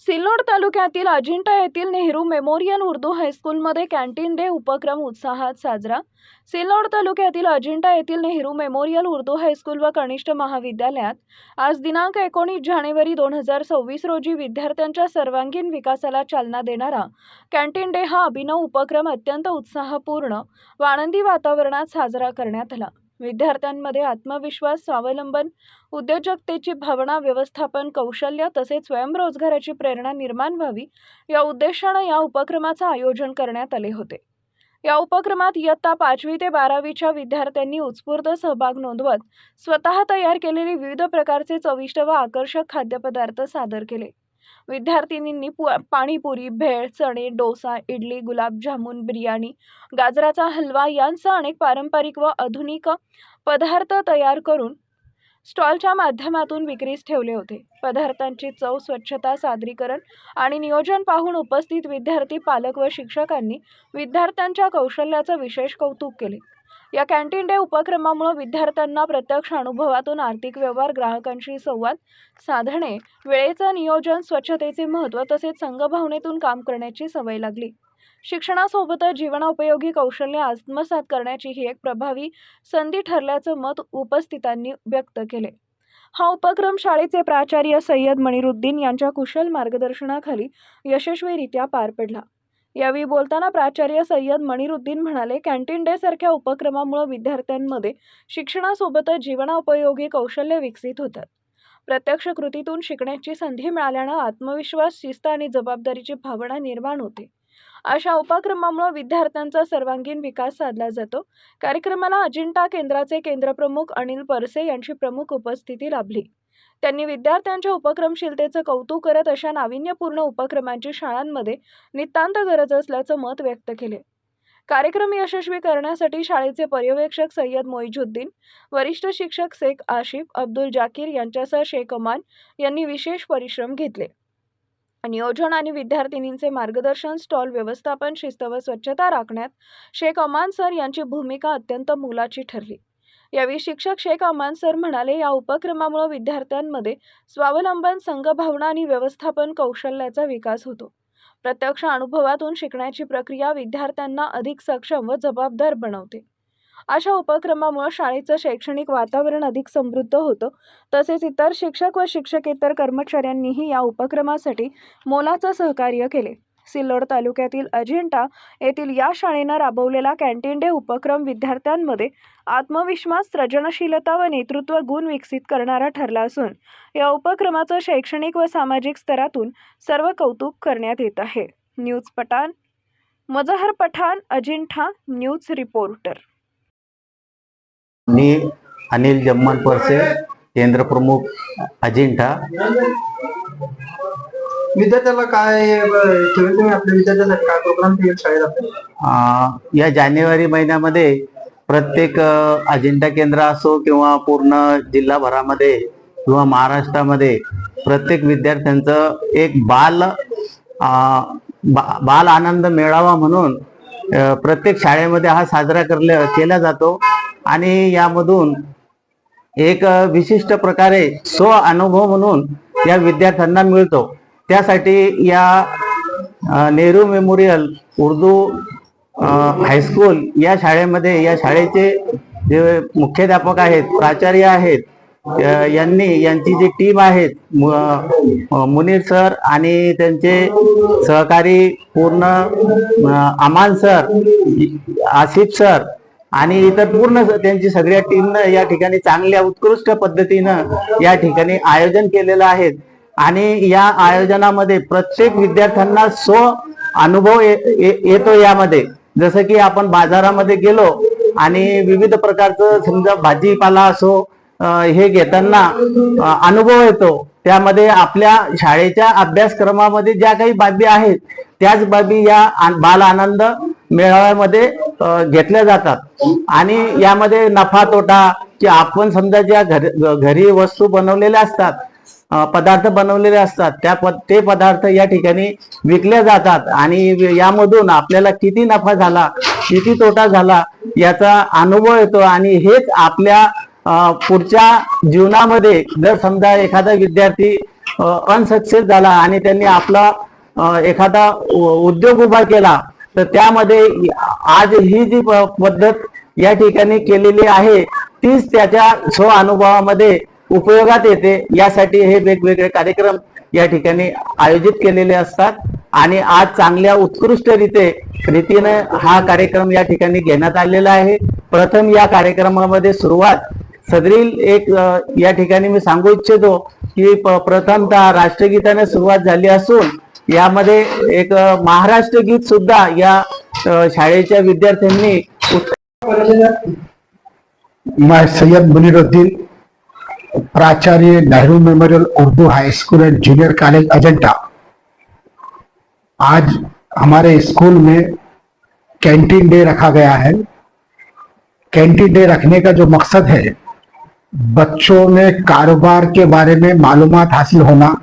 सिल्लोड तालुक्यातील अजिंठा येथील नेहरू मेमोरियल उर्दू हायस्कूलमध्ये कॅन्टीन डे उपक्रम उत्साहात साजरा. सिल्लोड तालुक्यातील अजिंठा येथील नेहरू मेमोरियल उर्दू हायस्कूल व कनिष्ठ महाविद्यालयात आज दिनांक एकोणीस जानेवारी दोन हजार सव्वीस रोजी विद्यार्थ्यांच्या सर्वांगीण विकासाला चालना देणारा कॅन्टीन डे हा अभिनव उपक्रम अत्यंत उत्साहपूर्ण व आनंदी वातावरणात साजरा करण्यात आला. विद्यार्थ्यांमध्ये आत्मविश्वास स्वावलंबन उद्योजकतेची भावना व्यवस्थापन कौशल्य तसेच स्वयंरोजगाराची प्रेरणा निर्माण व्हावी या उद्देशानं या उपक्रमाचं आयोजन करण्यात आले होते. या उपक्रमात इयत्ता पाचवी ते बारावीच्या विद्यार्थ्यांनी उत्स्फूर्त सहभाग नोंदवत स्वतः तयार केलेले विविध प्रकारचे चविष्ट व आकर्षक खाद्यपदार्थ सादर केले. विद्यार्थिनींनी पु पाणीपुरी भेळ चणे डोसा इडली गुलाबजामुन बिर्याणी गाजराचा हलवा यांचा अनेक पारंपरिक व आधुनिक पदार्थ तयार करून स्टॉलच्या माध्यमातून विक्रीस ठेवले होते. पदार्थांची चव स्वच्छता सादरीकरण आणि नियोजन पाहून उपस्थित विद्यार्थी पालक व शिक्षकांनी विद्यार्थ्यांच्या कौशल्याचं विशेष कौतुक केले. या कॅन्टीन डे उपक्रमामुळे विद्यार्थ्यांना प्रत्यक्ष अनुभवातून आर्थिक व्यवहार ग्राहकांशी संवाद साधणे वेळेचं नियोजन स्वच्छतेचे महत्त्व तसेच संघभावनेतून काम करण्याची सवय लागली. शिक्षणासोबतच जीवनोपयोगी कौशल्य आत्मसात करण्याची ही एक प्रभावी संधी ठरल्याचं मत उपस्थितांनी व्यक्त केले. हा उपक्रम शाळेचे प्राचार्य सय्यद मणिरुद्दीन यांच्या कुशल मार्गदर्शनाखाली यशस्वीरित्या पार पडला. यावेळी बोलताना प्राचार्य सय्यद मणिरुद्दीन म्हणाले कॅन्टीन डे सारख्या उपक्रमामुळे विद्यार्थ्यांमध्ये शिक्षणासोबतच जीवनोपयोगी कौशल्य विकसित होतात. प्रत्यक्ष कृतीतून शिकण्याची संधी मिळाल्यानं आत्मविश्वास शिस्त आणि जबाबदारीची भावना निर्माण होते. अशा उपक्रमामुळे विद्यार्थ्यांचा सर्वांगीण विकास साधला जातो. कार्यक्रमाला अजिंठा केंद्राचे केंद्रप्रमुख अनिल परसे यांची प्रमुख उपस्थिती लाभली. त्यांनी विद्यार्थ्यांच्या उपक्रमशीलतेचं कौतुक करत अशा नाविन्यपूर्ण उपक्रमांची शाळांमध्ये नितांत गरज असल्याचं मत व्यक्त केले. कार्यक्रम यशस्वी करण्यासाठी शाळेचे पर्यवेक्षक सय्यद मोईजुद्दीन वरिष्ठ शिक्षक शेख आशिफ अब्दुल जाकीर यांच्यासह शेख अमान यांनी विशेष परिश्रम घेतले. नियोजन आणि विद्यार्थिनींचे मार्गदर्शन स्टॉल व्यवस्थापन शिस्त व स्वच्छता राखण्यात शेख अमान सर यांची भूमिका अत्यंत मोलाची ठरली. यावेळी शिक्षक शेख अमान सर म्हणाले या उपक्रमामुळे विद्यार्थ्यांमध्ये स्वावलंबन संघभावना आणि व्यवस्थापन कौशल्याचा विकास होतो. प्रत्यक्ष अनुभवातून शिकण्याची प्रक्रिया विद्यार्थ्यांना अधिक सक्षम व जबाबदार बनवते. अशा उपक्रमामुळे शाळेचं शैक्षणिक वातावरण अधिक समृद्ध होतं. तसेच इतर शिक्षक व शिक्षकेतर कर्मचाऱ्यांनीही या उपक्रमासाठी मोलाचं सहकार्य केले. सिल्लोड तालुक्यातील अजिंठा येथील या शाळेनं राबवलेला कॅन्टीन डे उपक्रम विद्यार्थ्यांमध्ये आत्मविश्वास सृजनशीलता व नेतृत्व गुण विकसित करणारा ठरला असून या उपक्रमाचं शैक्षणिक व सामाजिक स्तरातून सर्व कौतुक करण्यात येत आहे. News Pathan Mazhar Pathan Ajintha news reporter. मी अनिल जम्मान परसे केंद्र प्रमुख अजिंठा. विद्यार्थ्याला काय अ, ठेवेल तुम्ही आपल्या विद्यार्थ्यासाठी काय प्रोग्राम ठेवेल शाळेत आपल्या? अं, या जानेवारी महिन्यामध्ये प्रत्येक अं, अजिंठा केंद्र असो किंवा पूर्ण जिल्हाभरामध्ये किंवा महाराष्ट्रामध्ये प्रत्येक विद्यार्थ्यांचं एक बाल अं, बा- बाल आनंद मेळावा म्हणून अं, प्रत्येक शाळेमध्ये हा साजरा करल्या केला जातो. आणि यामधून एक विशिष्ट प्रकारे स्व अनुभव म्हणून या विद्यार्थ्यांना मिळतो. त्यासाठी या नेहरू मेमोरियल उर्दू हायस्कूल या शाळेमध्ये या शाळेचे जे मुख्याध्यापक आहेत प्राचार्य आहेत यांनी यांची जी टीम आहेत मुनीर सर आणि त्यांचे सहकारी पूर्ण अमान सर आसिफ सर आणि इतर पूर्ण त्यांची सगळ्या टीमनं या ठिकाणी चांगल्या उत्कृष्ट पद्धतीनं या ठिकाणी आयोजन केलेलं आहे. आणि या आयोजनामध्ये प्रत्येक विद्यार्थ्यांना स्व अनुभव येतो यामध्ये. जसं की आपण बाजारामध्ये गेलो आणि विविध प्रकारचं समजा भाजीपाला असो हे घेताना अनुभव येतो. त्यामध्ये आपल्या शाळेच्या अभ्यासक्रमामध्ये ज्या काही बाबी आहेत त्याच बाबी या बाल आनंद मेळाव्यामध्ये घेतल्या जातात. आणि यामध्ये नफा तोटा की आपण समजा ज्या घर घरी वस्तू बनवलेल्या असतात पदार्थ बनवलेले असतात त्या पद ते पदार्थ या ठिकाणी विकले जातात. आणि यामधून आपल्याला किती नफा झाला किती तोटा झाला याचा अनुभव येतो. आणि हेच आपल्या पुढच्या जीवनामध्ये जर समजा एखादा विद्यार्थी अनसक्सेस झाला आणि त्यांनी आपला एखादा उद्योग उभा केला तर त्यामध्ये आज ही जी प- पद्धत या ठिकाणी केलेली आहे तीच त्याच्या स्व अनुभवामध्ये उपयोगात येते. यासाठी हे वेगवेगळे कार्यक्रम या ठिकाणी आयोजित केलेले असतात. आणि आज चांगल्या उत्कृष्टरीते रीतीने हा कार्यक्रम या ठिकाणी घेण्यात आलेला आहे. प्रथम या कार्यक्रमामध्ये सुरुवात सदरील एक या ठिकाणी मी सांगू इच्छितो की प- प्रथमतः राष्ट्रगीताने सुरुवात झाली असून यामध्ये एक महाराष्ट्र गीत सुद्धा या शाळेच्या विद्यार्थ्यांनी सैयद मुनीरुद्दीन, प्राचार्य Nehru memorial Urdu high school and junior college Ajanta आज हमारे स्कूल में कैंटीन डे रखा गया है। कैंटीन डे रखने का जो मकसद है, बच्चों में कारोबार के बारे में मालूम हासिल होना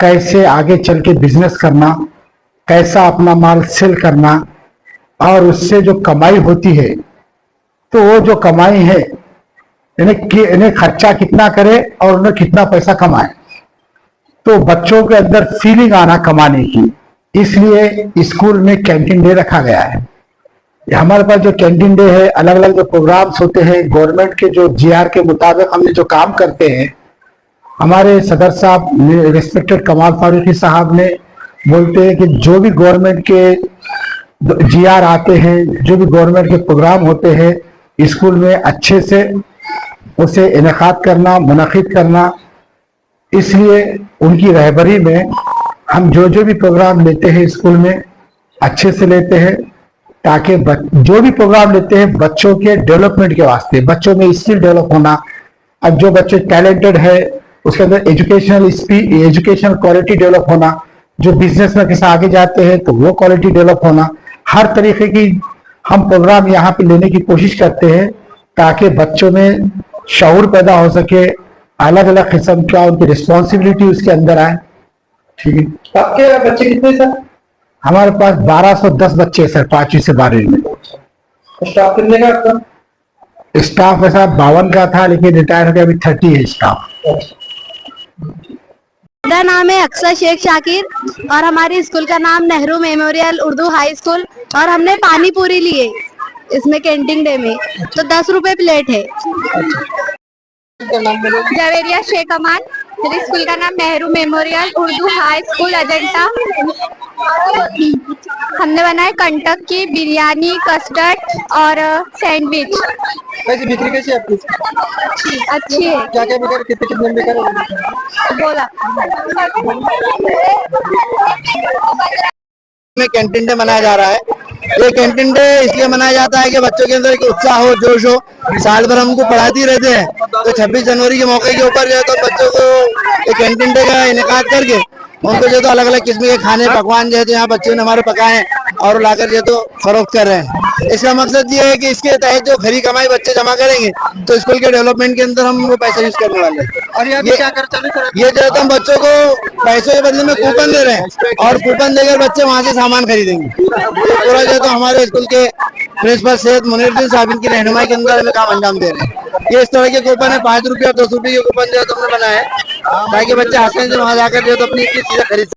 कैसे आगे चल के बिज़नेस करना, कैसा अपना माल सेल करना और उससे जो कमाई होती है तो वो जो कमाई है, इन्हें खर्चा कितना करे और उन्हें कितना पैसा कमाए। तो बच्चों के अंदर फीलिंग आना कमाने की। इसलिए स्कूल में कैंटीन डे रखा गया है। हमारे पास जो कैंटीन डे है अलग अलग जो प्रोग्राम्स होते हैं गवर्नमेंट के जो जीआर के मुताबिक हमने जो काम करते हैं हमारे सदर साहब रिस्पेक्टेड कमाल फारूकी साहब ने बोलते हैं कि जो भी गवर्नमेंट के जी आर आते हैं, जो भी गवर्नमेंट के प्रोग्राम होते हैं स्कूल में अच्छे से उसे इनका करना मुनद करना, इसलिए उनकी रहबरी में हम जो जो भी प्रोग्राम लेते हैं स्कूल में, अच्छे से लेते हैं, ताकि जो भी प्रोग्राम लेते हैं, बच्चों के डेवलपमेंट के वास्ते, बच्चों में स्किल डेवलप होना। अब जो बच्चे टैलेंटेड है उसके अंदर एजुकेशनल एजुकेशनल क्वालिटी डेवलप होना जो बिज़नेस में कैसे आगे जाते हैं तो वो क्वालिटी डेवलप होना। हर तरीके की हम प्रोग्राम यहाँ पे लेने की कोशिश करते हैं ताकि बच्चों में शऊर पैदा हो सके अलग अलग किस्म का उनकी रिस्पॉन्सिबिलिटी उसके अंदर आए। ठीक है? आपके बच्चे कितने सर हमारे पास 1210 बच्चे हैं सर पांचवी से बारहवीं में। स्टाफ कितने का आपका? स्टाफ ऐसा बावन का था लेकिन रिटायर हो गया अभी थर्टी है स्टाफ। मेरा नाम है अक्षर शेख शाकिर और हमारे स्कूल का नाम Nehru memorial Urdu high school और हमने पानी पूरी लिए इसमें कैंटीन डे में। तो दस रुपए प्लेट है। जवेरिया शेख अमान। मेरे स्कूल का नाम Nehru memorial Urdu high school Ajanta हमने बनाया कंटक की बिरयानी कस्टर्ड और सैंडविच कैसी बिक्री कैसी आपकी? अच्छी है। क्या क्या बिकर कितने कितने बिकर? बोला। में कैंटीन डे मनाया जा रहा है। ये कैंटीन डे इसलिए मनाया जाता है कि बच्चों के अंदर एक उत्साह हो, जोश हो। साल भर हमको पढ़ाती रहते हैं। तो 26 जनवरी के मौके के ऊपर जो है तो बच्चों को एक कैंटीन डे का इनका करके उनको जो तो अलग अलग किस्म के खाने पकवान जो है तो यहाँ बच्चों ने हमारे पकाए हैं और लाकर जो तो फरोख्त कर रहे हैं। इसका मकसद ये है कि इसके तहत जो खरी कमाई बच्चे जमा करेंगे तो स्कूल के डेवलपमेंट के अंदर हम वो पैसा यूज़ करने वाले हैं। और ये ये- क्या कर ये जो है तो हम बच्चों को पैसों के बदले में कूपन दे रहे हैं और कूपन देकर बच्चे वहाँ से सामान खरीदेंगे। पूरा जो है तो हमारे स्कूल के प्रिंसिपल सैयद मुनीरुद्दीन साहब इनकी रहनुमाई के अंदर हमें काम अंजाम दे रहे हैं। ये इस तरह के कूपन है पाँच रुपये और दस रुपये के कूपन जो है तो हमने बनाया हैं। ताकि बच्चे हंसने से वहां जाकर जो तो अपनी चीजें खरीद